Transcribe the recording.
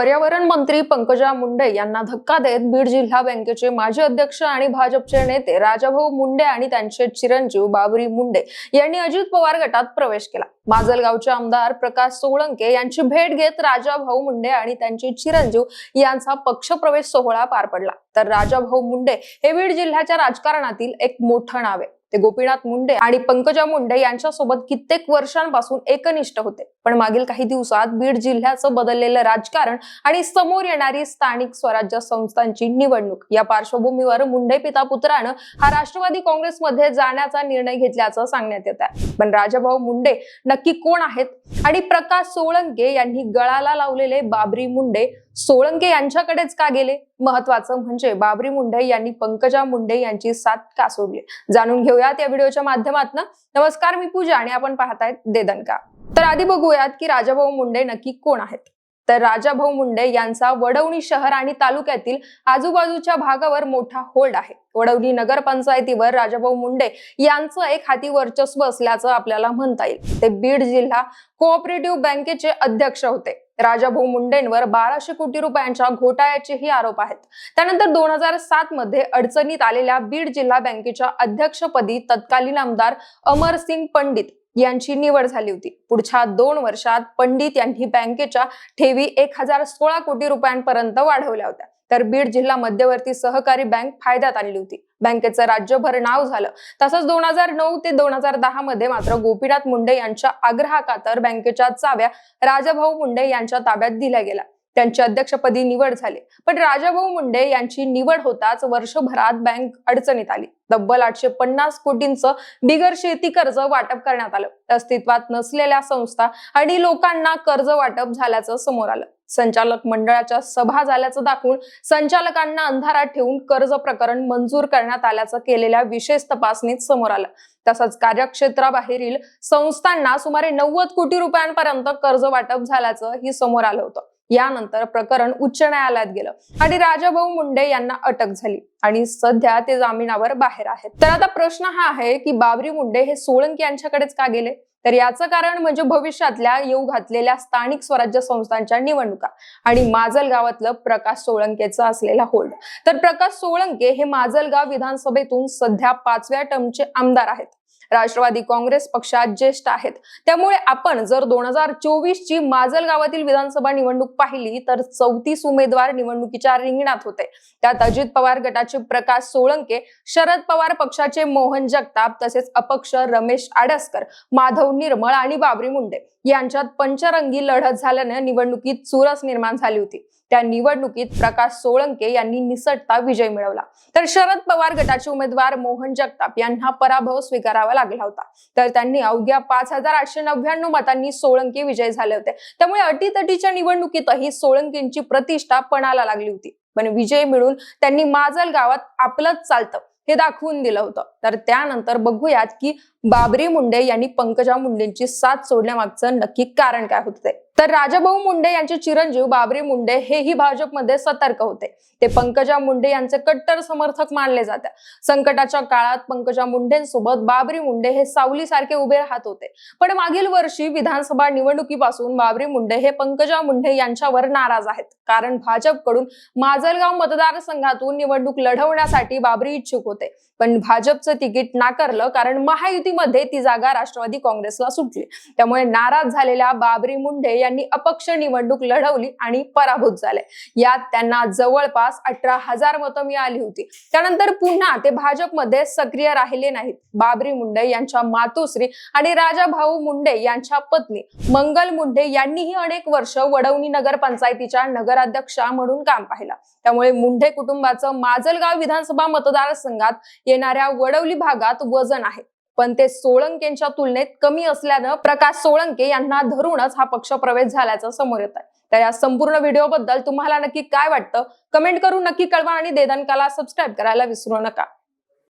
पर्यावरण मंत्री पंकजा मुंडे यांना धक्का देत बीड जिल्हा बँकेचे माजी अध्यक्ष आणि भाजपचे नेते राजाभाऊ मुंडे आणि त्यांचे चिरंजीव बाबरी मुंडे यांनी अजित पवार गटात प्रवेश केला. माजलगावचे आमदार प्रकाश सोळंके यांची भेट घेत राजाभाऊ मुंडे आणि त्यांचे चिरंजीव यांचा पक्षप्रवेश सोहळा पार पडला. तर राजाभाऊ मुंडे हे बीड जिल्ह्याच्या राजकारणातील एक मोठं नाव आहे. ते गोपीनाथ मुंडे आणि पंकजा मुंडे यांच्यासोबत कित्येक वर्षांपासून एकनिष्ठ होते. पण मागील काही दिवसात बीड जिल्ह्याचं बदललेलं राजकारण आणि समोर येणारी स्थानिक स्वराज्य संस्थांची निवडणूक या पार्श्वभूमीवर मुंडे पिता पुत्रानं हा राष्ट्रवादी काँग्रेसमध्ये जाण्याचा निर्णय घेतल्याचं सांगण्यात येत आहे. पण राजाभाऊ मुंडे नक्की कोण आहेत? आणि प्रकाश सोळंके यांनी गळाला लावलेले बाबरी मुंडे सोळंके यांच्याकडेच का गेले? महत्वाचं म्हणजे बाबरी मुंडे यांनी पंकजा मुंडे यांची साथ का सोडली? जाणून घेऊयात या व्हिडिओच्या माध्यमातून. नमस्कार मी पूजा आणि आपण पाहतायत देदनका. तर आधी बघूयात की राजाभाऊ मुंडे नक्की कोण आहेत? तर राजाभाऊ मुंडे यांचा वडवणी शहर आणि तालुक्यातील आजूबाजूच्या भागावर मोठा होल्ड आहे. वडवणी नगरपंचायतीवर राजाभाऊ मुंडे यांचं एक हाती वर्चस्व असल्याचं आपल्याला म्हणता येईल. ते बीड जिल्हा कोऑपरेटिव्ह बँकेचे अध्यक्ष होते. राजाभाऊ मुंडेंवर बाराशे कोटी रुपयांच्या घोटाळ्याचेही आरोप आहेत. त्यानंतर दोन हजार सात मध्ये अडचणीत आलेल्या बीड जिल्हा बँकेच्या अध्यक्षपदी तत्कालीन आमदार अमरसिंग पंडित यांची निवड झाली होती. पुढच्या दोन वर्षात पंडित यांनी बँकेच्या ठेवी एक हजार सोळा कोटी रुपयांपर्यंत वाढवल्या होत्या. तर बीड जिल्हा मध्यवर्ती सहकारी बँक फायद्यात आणली होती. बँकेचं राज्यभर नाव झालं. तसंच दोन हजार नऊ ते दोन हजार दहा मध्ये मात्र गोपीनाथ मुंडे यांच्या आग्रहाखातर बँकेच्या चाव्या राजाभाऊ मुंडे यांच्या ताब्यात दिल्या गेल्या. त्यांची अध्यक्षपदी निवड झाली. पण राजाभाऊ मुंडे यांची निवड होताच वर्षभरात बँक अडचणीत आली. तब्बल आठशे पन्नास कोटींचं बिगर शेती कर्ज वाटप करण्यात आलं. अस्तित्वात नसलेल्या संस्था आणि लोकांना कर्ज वाटप झाल्याचं समोर आलं. संचालक मंडळाच्या सभा झाल्याचं दाखवून संचालकांना अंधारात ठेवून कर्ज प्रकरण मंजूर करण्यात आल्याचं केलेल्या विशेष तपासणीत समोर आलं. तसंच कार्यक्षेत्राबाहेरील संस्थांना सुमारे नव्वद कोटी रुपयांपर्यंत कर्ज वाटप झाल्याचं ही समोर आलं होतं. यानंतर प्रकरण उच्च न्यायालयात गेलं आणि राजाभाऊ मुंडे यांना अटक झाली आणि सध्या ते जामिनावर बाहेर आहेत. तर आता प्रश्न हा आहे की बाबरी मुंडे हे सोळंकी यांच्याकडेच का गेले? तर याचं कारण म्हणजे भविष्यातल्या येऊ घातलेल्या स्थानिक स्वराज्य संस्थांच्या निवडणुका आणि माजल गावातलं प्रकाश सोळंकेचं असलेला होल्ड. तर प्रकाश सोळंके हे माजलगाव विधानसभेतून सध्या पाचव्या टर्मचे आमदार आहेत. राष्ट्रवादी काँग्रेस पक्षात ज्येष्ठ आहेत. त्यामुळे आपण जर दोन हजार चोवीस ची माजल गावातील विधानसभा निवडणूक पाहिली तर चौतीस उमेदवार निवडणुकीच्या रिंगणात होते. त्यात अजित पवार गटाचे प्रकाश सोळंके शरद पवार पक्षाचे मोहन जगताप तसेच अपक्ष रमेश आडसकर माधव निर्मळ आणि बाबरी मुंडे यांच्यात पंचरंगी लढत झाल्याने निवडणुकीत चुरस निर्माण झाली होती. त्या निवडणुकीत प्रकाश सोळंके यांनी निसटता विजय मिळवला. तर शरद पवार गटाचे उमेदवार मोहन जगताप यांना पराभव स्वीकारावा लागला होता. तर त्यांनी अवघ्या पाच हजार आठशे नव्याण्णव मतांनी सोळंके विजय झाले होते. त्यामुळे अटीतटीच्या निवडणुकीतही सोळंकेंची प्रतिष्ठा पणाला लागली होती. पण विजय मिळून त्यांनी माजल गावात आपलंच चालतं हे दाखवून दिलं होतं. तर त्यानंतर बघूयात की बाबरी मुंडे यांनी पंकजा मुंडेंची साथ सोडण्यामागचं नक्की कारण काय होतं? ते तर राजाभाऊ मुंडे यांचे चिरंजीव बाबरी मुंडे हेही भाजपमध्ये सतर्क होते. ते पंकजा मुंडे यांचे कट्टर समर्थक मानले जाते संकटाच्या काळात पंकजा मुंडेंसोबत बाबरी मुंडे हे सावलीसारखे उभे राहत होते. पण मागील वर्षी विधानसभा निवडणुकीपासून बाबरी मुंडे हे पंकजा मुंडे यांच्यावर नाराज आहेत. कारण भाजपकडून माजलगाव मतदारसंघातून निवडणूक लढवण्यासाठी बाबरी इच्छुक होते. पण भाजपचं तिकीट नाकारलं कारण परिस्थितीमध्ये ती जागा राष्ट्रवादी काँग्रेसला सुटली. त्यामुळे नाराज झालेल्या बाबरी मुंडे यांनी अपक्ष निवडणूक लढवली आणि पराभूत झाले. यात त्यांना जवळपास अठरा हजार मतं मिळाली होती. त्यानंतर पुन्हा ते भाजपमध्ये सक्रिय राहिले नाहीत. बाबरी मुंडे यांच्या मातोश्री आणि राजाभाऊ मुंडे यांच्या पत्नी मंगल मुंडे यांनीही अनेक वर्ष वडवणी नगर पंचायतीच्या नगराध्यक्षा म्हणून काम पाहिलं. त्यामुळे मुंडे कुटुंबाचं माजलगाव विधानसभा मतदारसंघात येणाऱ्या वडवली भागात वजन आहे. पण ते सोळंकेंच्या तुलनेत कमी असल्यानं प्रकाश सोळंके यांना धरूनच हा पक्ष प्रवेश झाल्याचं समोर येत आहे तर या संपूर्ण व्हिडिओबद्दल तुम्हाला नक्की काय वाटतं? कमेंट करून नक्की कळवा आणि देदनकाला सबस्क्राईब करायला विसरू नका.